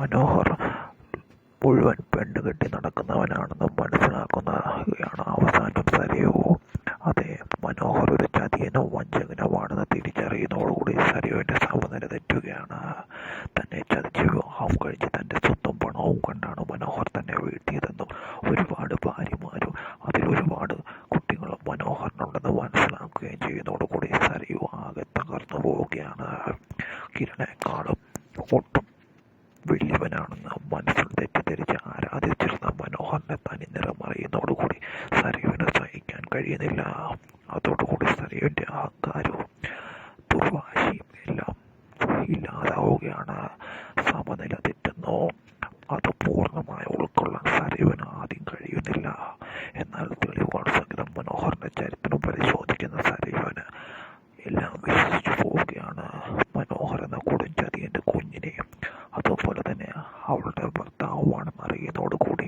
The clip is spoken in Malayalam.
മനോഹർ മുഴുവൻ പെണ്ണ് കെട്ടി നടക്കുന്നവനാണെന്ന് മനസ്സിലാക്കുന്നതാണ് അവസാനം സരയു. അതെ മനോഹർ ഒരു ചതിയനോ വഞ്ചകനുമാണെന്ന് തിരിച്ചറിയുന്നതോടുകൂടി സരയുവിന്റെ സമനില തെറ്റുകയാണ്. തന്നെ ചതിച്ച് വിവാഹം കഴിച്ച് തന്റെ സ്വത്തും പണവും കൊണ്ടാണ് മനോഹർ തന്നെ വീഴ്ത്തിയതെന്നും ഒരുപാട് ഭാര്യമാരും അതിൽ ഒരുപാട് കുട്ടികളും മനോഹറിനുണ്ടെന്ന് മനസ്സിലാക്കുകയും ചെയ്യുന്നതോടുകൂടി സരയു ആകെ തകർന്നു പോവുകയാണ്. കിരണേക്കാളും ഒട്ടും വലിയവനാണെന്ന് മനസ്സിൽ തെറ്റിദ്ധരിച്ച് ആരാധിച്ചിരുന്ന മനോഹറിനെ തനി നിറമറിയുന്നതോടുകൂടി സരയുവിന് സഹിക്കാൻ കഴിയുന്നില്ല. അതോടുകൂടി സരയുവിന്റെ അഹങ്കാരവും ദുർവാശിയും എല്ലാം ഇല്ലാതാവുകയാണ്. സമനില തെറ്റുന്നു. അത് പൂർണമായി ഉൾക്കൊള്ളാൻ സരയുവിന് ആദ്യം കഴിയുന്നില്ല. എന്നാൽ തെളിവുകൾ സഹിതം മനോഹറിന്റെ ചരിത്രം പരിശോധിക്കുന്ന സരയുവിന് എല്ലാം വിശ്വസിച്ചു പോവുകയാണ് മനോഹർ എന്ന കൊടുംചതിയന്റെ കുഞ്ഞിനെയും അതുപോലെ തന്നെ അവളുടെ ഭർത്താവുമാണെന്ന് അറിയുന്നതോടുകൂടി